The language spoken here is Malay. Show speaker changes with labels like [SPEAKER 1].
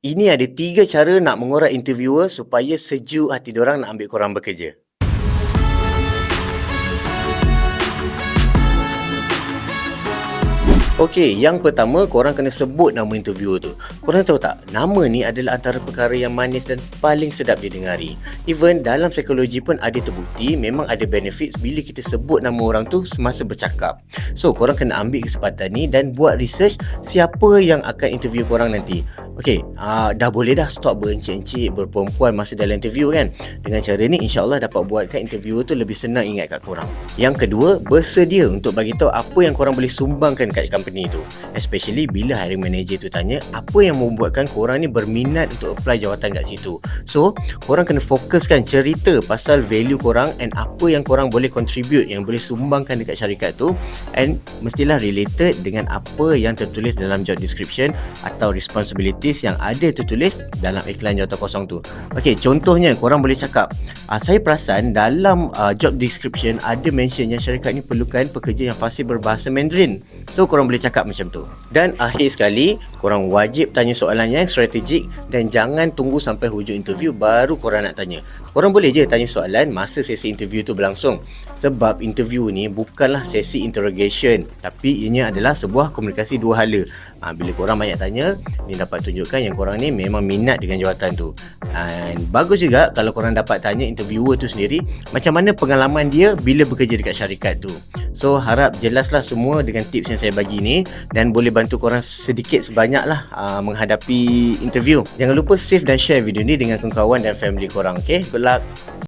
[SPEAKER 1] Ini ada tiga cara nak mengorak interviewer supaya sejuk hati diorang nak ambil korang bekerja. Okey, yang pertama korang kena sebut nama interviewer tu. Korang tahu tak, nama ni adalah antara perkara yang manis dan paling sedap didengari. Even dalam psikologi pun ada terbukti memang ada benefits bila kita sebut nama orang tu semasa bercakap. So, korang kena ambil kesempatan ni dan buat research siapa yang akan interview korang nanti. Okey, uh, dah boleh dah stop berencik-encik berperempuan masa dalam interview kan. Dengan cara ni insyaAllah dapat buatkan interviewer tu lebih senang ingat kat korang. Yang kedua, bersedia untuk bagi tahu apa yang korang boleh sumbangkan kat company tu. Especially bila hiring manager tu tanya apa yang membuatkan korang ni berminat untuk apply jawatan kat situ. So, korang kena fokuskan cerita pasal value korang and apa yang korang boleh contribute yang boleh sumbangkan dekat syarikat tu and mestilah related dengan apa yang tertulis dalam job description atau responsibility gratis yang ada tertulis dalam iklan jawatan kosong tu. Okey, contohnya korang boleh cakap, uh, saya perasan dalam uh, job description ada mention yang syarikat ni perlukan pekerja yang fasih berbahasa Mandarin. So korang boleh cakap macam tu. Dan akhir sekali, korang wajib tanya soalan yang strategik dan jangan tunggu sampai hujung interview baru korang nak tanya. Korang boleh je tanya soalan masa sesi interview tu berlangsung. Sebab interview ni bukanlah sesi interrogation tapi ianya adalah sebuah komunikasi dua hala. Ha, bila korang banyak tanya, ni dapat tunjukkan yang korang ni memang minat dengan jawatan tu. Dan bagus juga kalau korang dapat tanya interviewer tu sendiri macam mana pengalaman dia bila bekerja dekat syarikat tu. So harap jelaslah semua dengan tips yang saya bagi ni dan boleh bantu korang sedikit sebanyak lah uh, menghadapi interview. Jangan lupa save dan share video ni dengan kawan-kawan dan family korang. Okay, good luck.